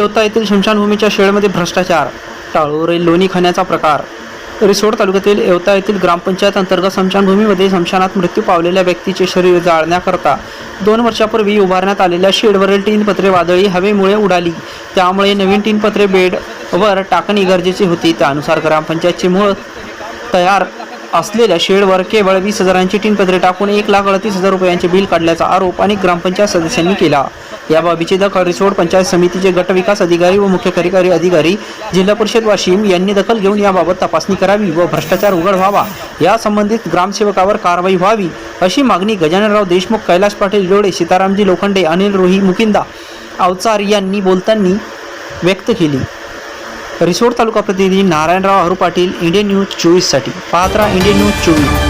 शेवता येथील शमशानभूमीच्या शेडमध्ये भ्रष्टाचार टाळोरे लोणी खाण्याचा प्रकार. रिसोड तालुक्यातील येवता येथील ग्रामपंचायत अंतर्गत स्मशानभूमीमध्ये स्मशानात मृत्यू पावलेल्या व्यक्तीचे शरीर जाळण्याकरता दोन वर्षापूर्वी उभारण्यात आलेल्या शेडवरील टीन पत्रे वादळी हवेमुळे उडाली. त्यामुळे नवीन टीन पत्रे बेडवर टाकणी गरजेची होती. त्यानुसार ग्रामपंचायतचे मूळ तयार असलेल्या शेडवर केवळ वीस हजारांची टीनपत्रे टाकून एक लाख अडतीस हजार रुपयांचे बिल काढल्याचा आरोप अनेक ग्रामपंचायत सदस्यांनी केला. या बाबीची दखल रिसोड पंचायत समितीचे गट विकास अधिकारी व मुख्य कार्यकारी अधिकारी जिल्हा परिषद वाशिम यांनी दखल घेऊन याबाबत तपासणी करावी व भ्रष्टाचार उघड व्हावा. या संबंधित ग्रामसेवकावर कारवाई व्हावी अशी मागणी गजाननराव देशमुख कैलास पाटील जोडे सीतारामजी लोखंडे अनिल रोही मुकिंदा अवचार यांनी बोलताना व्यक्त केली. रिसोड तालुका प्रतिनिधी नारायणराव हरू पाटील इंडियन न्यूज चोवीससाठी पात्रा इंडियन न्यूज चोवीस